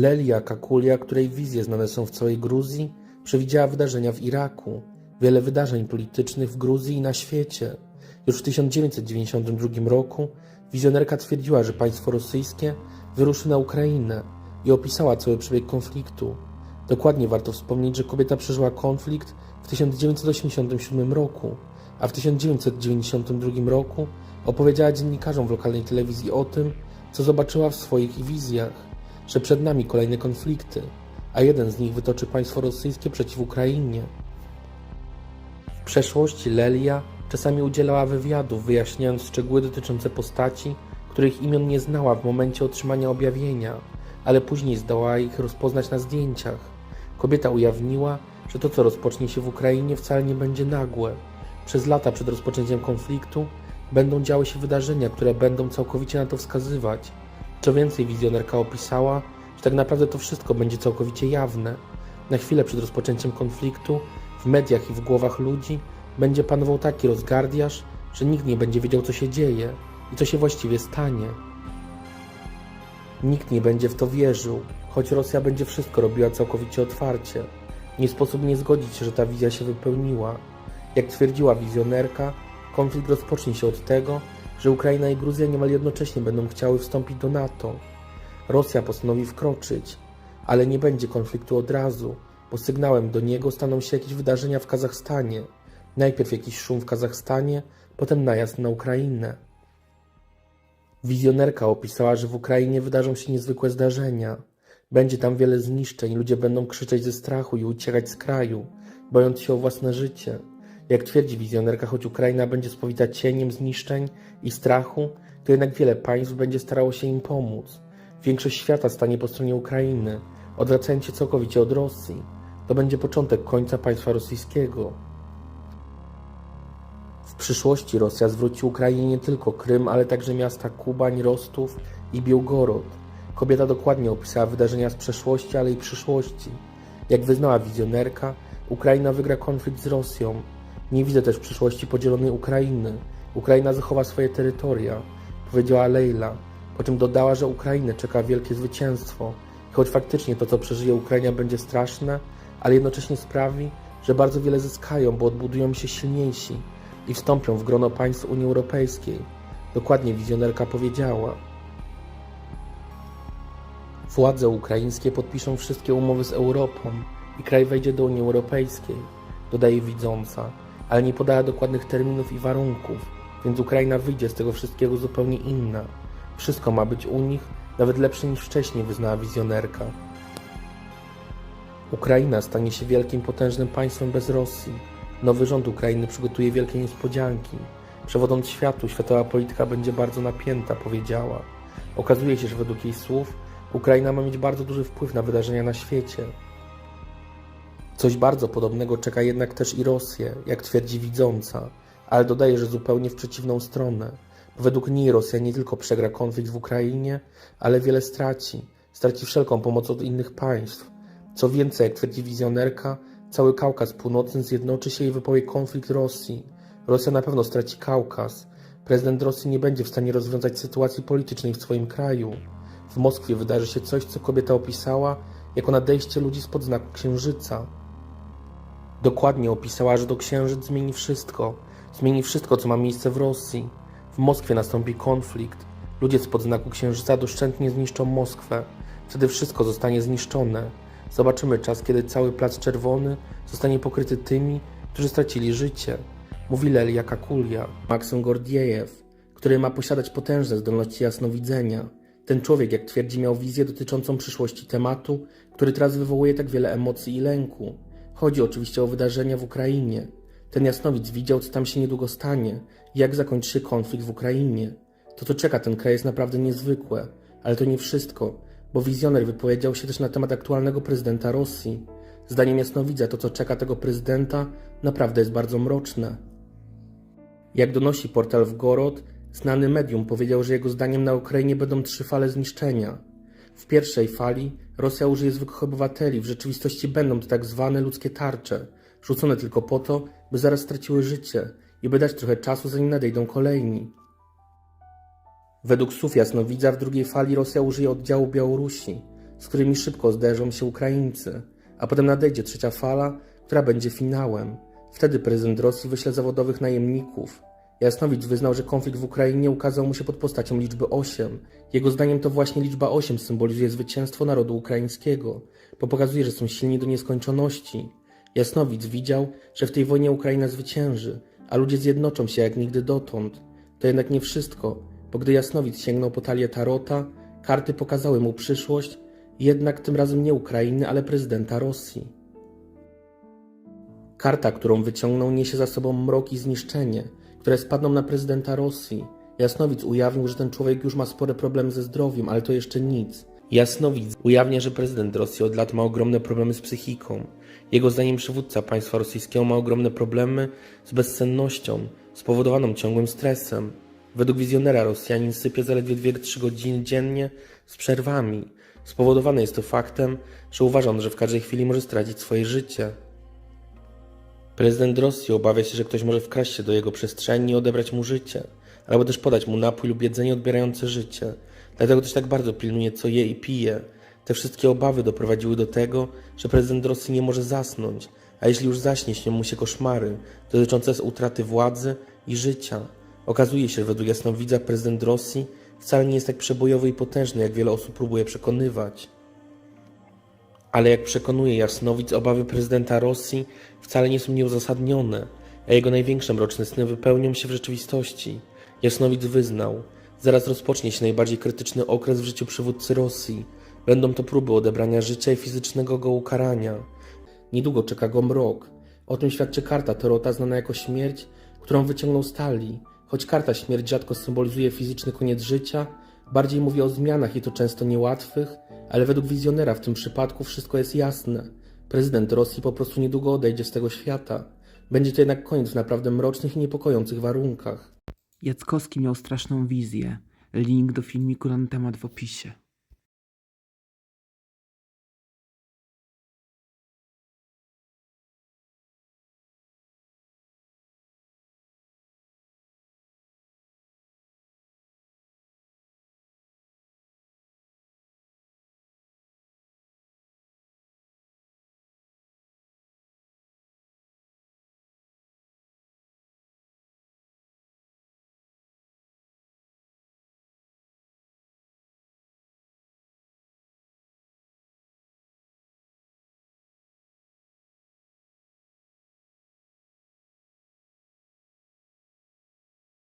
Lelia Kakulia, której wizje znane są w całej Gruzji, przewidziała wydarzenia w Iraku, wiele wydarzeń politycznych w Gruzji i na świecie. Już w 1992 roku wizjonerka twierdziła, że państwo rosyjskie wyruszy na Ukrainę i opisała cały przebieg konfliktu. Dokładnie warto wspomnieć, że kobieta przeżyła konflikt w 1987 roku, a w 1992 roku opowiedziała dziennikarzom w lokalnej telewizji o tym, co zobaczyła w swoich wizjach, że przed nami kolejne konflikty, a jeden z nich wytoczy państwo rosyjskie przeciw Ukrainie. W przeszłości Lelia czasami udzielała wywiadów, wyjaśniając szczegóły dotyczące postaci, których imion nie znała w momencie otrzymania objawienia, ale później zdołała ich rozpoznać na zdjęciach. Kobieta ujawniła, że to, co rozpocznie się w Ukrainie, wcale nie będzie nagłe. Przez lata przed rozpoczęciem konfliktu będą działy się wydarzenia, które będą całkowicie na to wskazywać. Co więcej, wizjonerka opisała, że tak naprawdę to wszystko będzie całkowicie jawne. Na chwilę przed rozpoczęciem konfliktu w mediach i w głowach ludzi będzie panował taki rozgardiaż, że nikt nie będzie wiedział, co się dzieje i co się właściwie stanie. Nikt nie będzie w to wierzył, choć Rosja będzie wszystko robiła całkowicie otwarcie. Nie sposób nie zgodzić się, że ta wizja się wypełniła. Jak twierdziła wizjonerka, konflikt rozpocznie się od tego, że Ukraina i Gruzja niemal jednocześnie będą chciały wstąpić do NATO. Rosja postanowi wkroczyć, ale nie będzie konfliktu od razu, bo sygnałem do niego staną się jakieś wydarzenia w Kazachstanie. Najpierw jakiś szum w Kazachstanie, potem najazd na Ukrainę. Wizjonerka opisała, że w Ukrainie wydarzą się niezwykłe zdarzenia. Będzie tam wiele zniszczeń, ludzie będą krzyczeć ze strachu i uciekać z kraju, bojąc się o własne życie. Jak twierdzi wizjonerka, choć Ukraina będzie spowita cieniem zniszczeń i strachu, to jednak wiele państw będzie starało się im pomóc. Większość świata stanie po stronie Ukrainy, odwracając się całkowicie od Rosji. To będzie początek końca państwa rosyjskiego. W przyszłości Rosja zwróci Ukrainie nie tylko Krym, ale także miasta Kubań, Rostów i Białgorod. Kobieta dokładnie opisała wydarzenia z przeszłości, ale i przyszłości. Jak wyznała wizjonerka, Ukraina wygra konflikt z Rosją. Nie widzę też przyszłości podzielonej Ukrainy. Ukraina zachowa swoje terytoria, powiedziała Leila, po czym dodała, że Ukrainę czeka wielkie zwycięstwo. I choć faktycznie to, co przeżyje Ukraina, będzie straszne, ale jednocześnie sprawi, że bardzo wiele zyskają, bo odbudują się silniejsi i wstąpią w grono państw Unii Europejskiej. Dokładnie wizjonerka powiedziała. Władze ukraińskie podpiszą wszystkie umowy z Europą i kraj wejdzie do Unii Europejskiej, dodaje widząca, ale nie podała dokładnych terminów i warunków, więc Ukraina wyjdzie z tego wszystkiego zupełnie inna. Wszystko ma być u nich nawet lepsze niż wcześniej, wyznała wizjonerka. Ukraina stanie się wielkim, potężnym państwem bez Rosji. Nowy rząd Ukrainy przygotuje wielkie niespodzianki. Przewodząc światu, światowa polityka będzie bardzo napięta, powiedziała. Okazuje się, że według jej słów Ukraina ma mieć bardzo duży wpływ na wydarzenia na świecie. Coś bardzo podobnego czeka jednak też i Rosję, jak twierdzi widząca, ale dodaje, że zupełnie w przeciwną stronę. Według niej Rosja nie tylko przegra konflikt w Ukrainie, ale wiele straci. Straci wszelką pomoc od innych państw. Co więcej, jak twierdzi wizjonerka, cały Kaukaz Północny zjednoczy się i wypowie konflikt Rosji. Rosja na pewno straci Kaukaz. Prezydent Rosji nie będzie w stanie rozwiązać sytuacji politycznej w swoim kraju. W Moskwie wydarzy się coś, co kobieta opisała jako nadejście ludzi spod znaku księżyca. Dokładnie opisała, że to księżyc zmieni wszystko. Zmieni wszystko, co ma miejsce w Rosji. W Moskwie nastąpi konflikt. Ludzie spod znaku księżyca doszczętnie zniszczą Moskwę. Wtedy wszystko zostanie zniszczone. Zobaczymy czas, kiedy cały plac czerwony zostanie pokryty tymi, którzy stracili życie. Mówi Lelia Kakulia, Maksym Gordiejew, który ma posiadać potężne zdolności jasnowidzenia. Ten człowiek, jak twierdzi, miał wizję dotyczącą przyszłości tematu, który teraz wywołuje tak wiele emocji i lęku. Chodzi oczywiście o wydarzenia w Ukrainie. Ten jasnowic widział, co tam się niedługo stanie jak zakończy się konflikt w Ukrainie. To, co czeka ten kraj, jest naprawdę niezwykłe, ale to nie wszystko, bo wizjoner wypowiedział się też na temat aktualnego prezydenta Rosji. Zdaniem jasnowidza, to, co czeka tego prezydenta, naprawdę jest bardzo mroczne. Jak donosi portal Wgorod, znany medium powiedział, że jego zdaniem na Ukrainie będą trzy fale zniszczenia. W pierwszej fali Rosja użyje zwykłych obywateli, w rzeczywistości będą to tak zwane ludzkie tarcze, rzucone tylko po to, by zaraz straciły życie i by dać trochę czasu, zanim nadejdą kolejni. Według słów jasnowidza w drugiej fali Rosja użyje oddziału Białorusi. z którymi szybko zderzą się Ukraińcy, a potem nadejdzie trzecia fala, która będzie finałem. Wtedy prezydent Rosji wyśle zawodowych najemników. Jasnowicz wyznał, że konflikt w Ukrainie ukazał mu się pod postacią liczby 8. Jego zdaniem to właśnie liczba 8 symbolizuje zwycięstwo narodu ukraińskiego, bo pokazuje, że są silni do nieskończoności. Jasnowidz widział, że w tej wojnie Ukraina zwycięży, a ludzie zjednoczą się jak nigdy dotąd. To jednak nie wszystko, bo gdy Jasnowidz sięgnął po talię Tarota, karty pokazały mu przyszłość, jednak tym razem nie Ukrainy, ale prezydenta Rosji. Karta, którą wyciągnął, niesie za sobą mrok i zniszczenie, które spadną na prezydenta Rosji. Jasnowidz ujawnił, że ten człowiek już ma spore problemy ze zdrowiem, ale to jeszcze nic. Jasnowidz ujawnia, że prezydent Rosji od lat ma ogromne problemy z psychiką. Jego zdaniem przywódca państwa rosyjskiego ma ogromne problemy z bezsennością, spowodowaną ciągłym stresem. Według wizjonera Rosjanin sypie zaledwie 2-3 godziny dziennie z przerwami. Spowodowane jest to faktem, że uważa on, że w każdej chwili może stracić swoje życie. Prezydent Rosji obawia się, że ktoś może wkraść się do jego przestrzeni i odebrać mu życie, albo też podać mu napój lub jedzenie odbierające życie. Dlatego też tak bardzo pilnuje, co je i pije. Te wszystkie obawy doprowadziły do tego, że prezydent Rosji nie może zasnąć, a jeśli już zaśnie, śnią mu się koszmary dotyczące utraty władzy i życia. Okazuje się, że według jasnowidza prezydent Rosji wcale nie jest tak przebojowy i potężny, jak wiele osób próbuje przekonywać. Ale jak przekonuje Jasnowidz, obawy prezydenta Rosji wcale nie są nieuzasadnione, a jego największe mroczne sny wypełnią się w rzeczywistości. Jasnowidz wyznał, zaraz rozpocznie się najbardziej krytyczny okres w życiu przywódcy Rosji. Będą to próby odebrania życia i fizycznego go ukarania. Niedługo czeka go mrok. O tym świadczy karta Tarota znana jako śmierć, którą wyciągnął Stali. Choć karta śmierć rzadko symbolizuje fizyczny koniec życia, bardziej mówi o zmianach i to często niełatwych, ale według wizjonera w tym przypadku wszystko jest jasne. Prezydent Rosji po prostu niedługo odejdzie z tego świata. Będzie to jednak koniec w naprawdę mrocznych i niepokojących warunkach. Jackowski miał straszną wizję. Link do filmiku na ten temat w opisie.